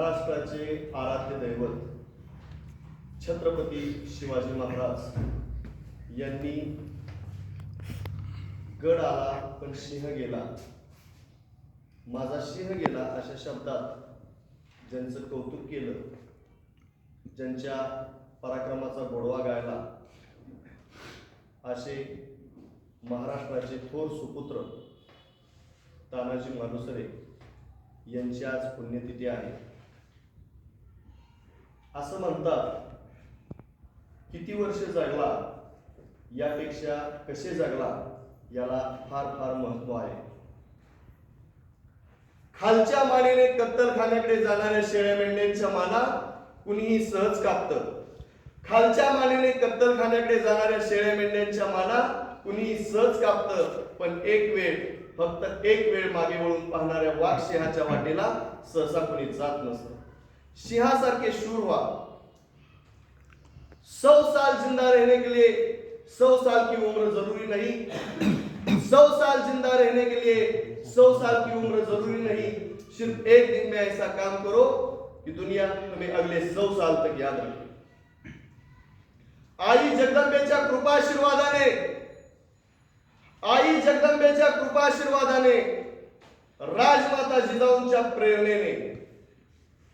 महाराष्ट्राचे आराध्य दैवत छत्रपती शिवाजी महाराज यांनी गड आला पण सिंह गेला. माझा सिंह गेला अशा शब्दात ज्यांचं कौतुक केलं ज्यांच्या पराक्रमाचा गोडवा गायला असे महाराष्ट्राचे थोर सुपुत्र तानाजी मालुसरे यांची आज पुण्यतिथी आहे. असं म्हणतात किती वर्ष जगला यापेक्षा कसे जगला याला फार फार महत्त्व आहे. खालच्या मानेने कत्तलखान्याकडे जाणाऱ्या शेळ्या मेंढ्यांच्या माना कुणीही सहज कापत. खालच्या मानेने कत्तलखान्याकडे जाणाऱ्या शेळ्या मेंढ्यांच्या माना कुणीही सहज कापत पण एक वेळ फक्त एक वेळ मागे वळून पाहणाऱ्या वाघ सिंहाच्या वाटेला सहसा कुणी जात नसतं. सिंहासारखे शूर व्हा. सौ साल जिंदा रहने के लिए सौ साल की उम्र जरूरी नहीं. सौ साल जिंदा रहने के लिए सौ साल की उम्र जरूरी नहीं. सिर्फ एक दिन में ऐसा काम करो कि दुनिया तुम्हें अगले सौ साल तक याद रखे. आई जगदंबेच्या कृपाशीर्वादाने आई जगदंबेच्या कृपाशीर्वादाने राजमाता जिजाऊंच्या प्रेरणेने.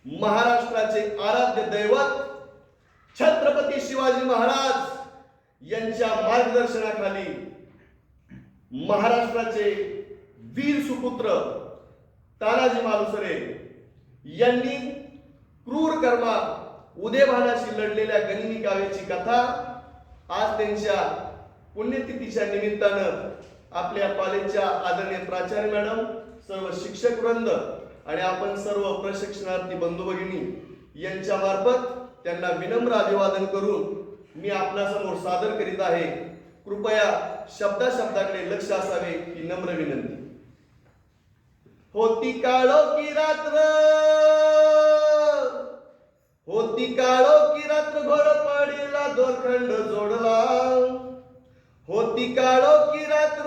महाराष्ट्राचे आराध्य दैवत छत्रपती शिवाजी महाराज यांच्या मार्गदर्शनाखाली महाराष्ट्राचे वीर सुपुत्र तानाजी मालुसरे यांनी क्रूर कर्मा उदयभानाशी लढलेल्या गनिमी काव्याची कथा आज त्यांच्या पुण्यतिथीच्या निमित्तानं आपल्या कॉलेजच्या आदरणीय प्राचार्य मॅडम सर्व शिक्षक वृंद आणि आपण सर्व प्रशिक्षणार्थी बंधू भगिनी यांच्या मार्फत त्यांना विनम्र अभिवादन करून मी आपणासमोर सादर करीत आहे. कृपया शब्दा शब्दाकडे लक्ष असावे ही नम्र विनंती. होती काळो की रात्र. होती काळो की रात्र घोड पडीला दोरखंड जोडला. होती काळो की रात्र.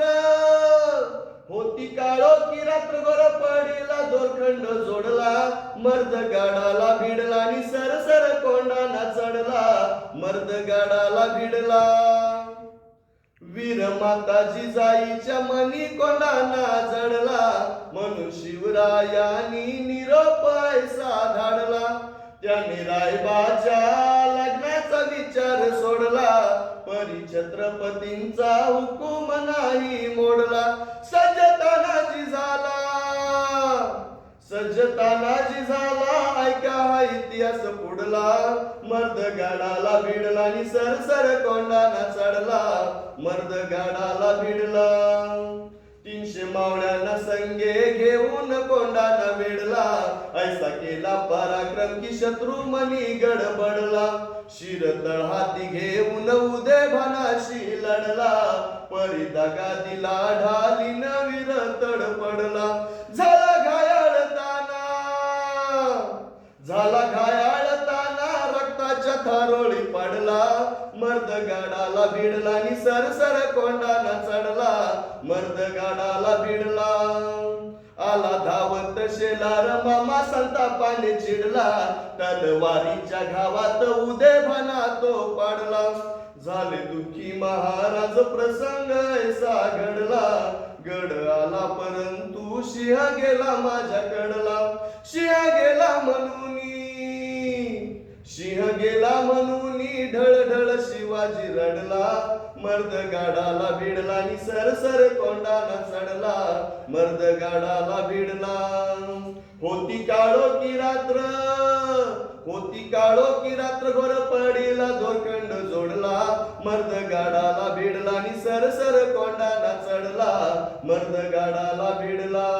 होती काळो की रात्र गोर पडीला दोरखंड जोडला. मर्द गाडाला भिडला आणि सरसर कोंडाना चढला. मर्द गाडाला भिडला. वीर माताजी जाईच्या मनी कोंडाना जडला. म्हणून शिवरायानी निरोपाय साधाडला त्याने रायबाच्या लग्नाचा विचार सोडला. परी छत्रपतींचा हुकूम नाही मोडला. सजतानाजी झाला. सजतानाजी झाला ऐका हा इतिहास पुढला. मर्द गाडाला भिडला आणि सरसर कोंडाना चढला. मर्द गाडाला भिडला. तीनशे मावळ्यांना संगे घेऊन कोंडाना वेडला ऐसा केला पराक्रम की शत्रू मनी गडबडला. शिर तळहाती घेऊन उदय भानाशी लढला. परिदा दगा दिला ढाली नवीर तडपडला रक्ताच्या थारोळी पडला. मर्द गाडाला भिडला आणि सरसर कोंडाना चढला. मर्द गाडाला भिडला. आला धावत शेलार मामा संतापाने चिडला. तलवारीच्या घावात उदे म्हणा तो पाडला. झाले दुःखी महाराज प्रसंग ऐसा घडला. गड आला परंतु सिंह गेला माझ्याकडला. शिवाजी रडला मर्द गाडाला भिडला आणि सरसर कोंडाला चढला. मर्द गाडाला भिडला. होती काळो की रात्र होती काळो की रात्र घोर पडीला दोरखंड जोडला. मर्द गाडाला भिडला आणि सरसर कोंडाला चढला. मर्द गाडाला भिडला.